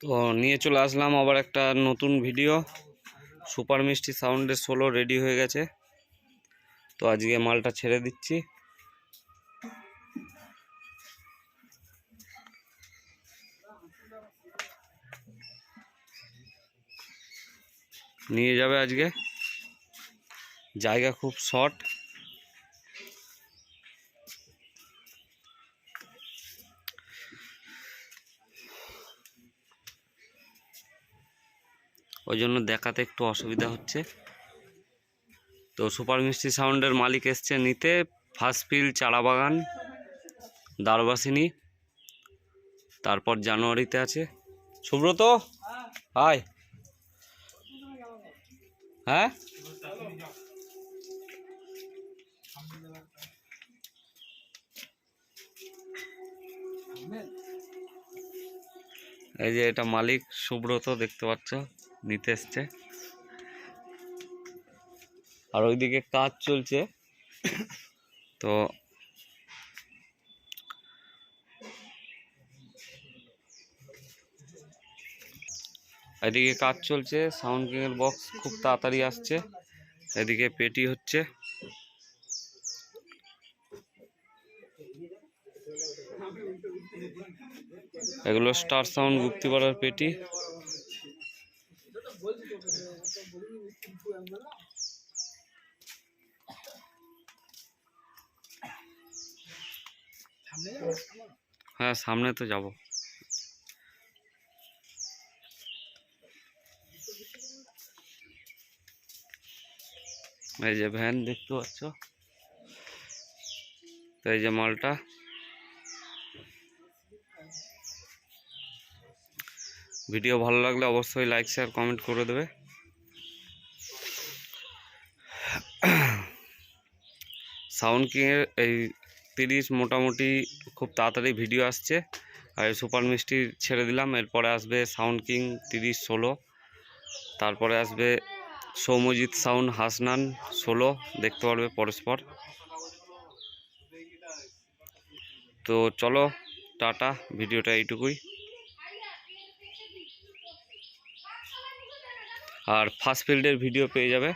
তো নিয়ে চলে আসলাম আবার একটা নতুন ভিডিও সুপার মিষ্টি সাউন্ডের সোলো রেডি হয়ে গেছে। তো আজকে মালটা ছেড়ে দিচ্ছি। নিয়ে যাবে আজকে। জায়গা খুব শর্ট ওই জন্য দেখাতে একটু অসুবিধা হচ্ছে। তো সুপার মিষ্টি সাউন্ডের মালিক এসছে নিতে। ফার্স্ট ফিল চারা বাগান দারবাসিনী, তারপর জানুয়ারিতে আছে। সুব্রত হাই হ্যাঁ? এই যে এটা মালিক সুব্রত দেখতে পাচ্ছ। নিতে এসছে। আর ওইদিকে কাজ চলছে। তো এদিকে কাজ চলছে সাউন্ড কিং এর বক্স খুব তাড়াতাড়ি আসছে। এদিকে পেটি হচ্ছে। এগুলো স্টার সাউন্ড গুপ্তিপাড়ার পেটি। হ্যাঁ সামনে তো যাব। এই যে ভ্যান দেখতে পাচ্ছ? তো এই যে মালটা। ভিডিও ভালো লাগলে অবশ্যই লাইক শেয়ার কমেন্ট করে দেবে। সাউন্ড কিংয়ের এই তিরিশ মোটামুটি খুব তাড়াতাড়ি ভিডিও আসছে। আর সুপার মিষ্টি ছেড়ে দিলাম, এরপরে আসবে সাউন্ড কিং তিরিশ ষোলো। তারপরে আসবে সৌমজিৎ সাউন্ড হাসনান ষোলো, দেখতে পারবে পরস্পর। তো চলো, টাটা ভিডিওটা এইটুকুই। আর ফার্স্ট ফিল্ডের ভিডিও পেয়ে যাবে।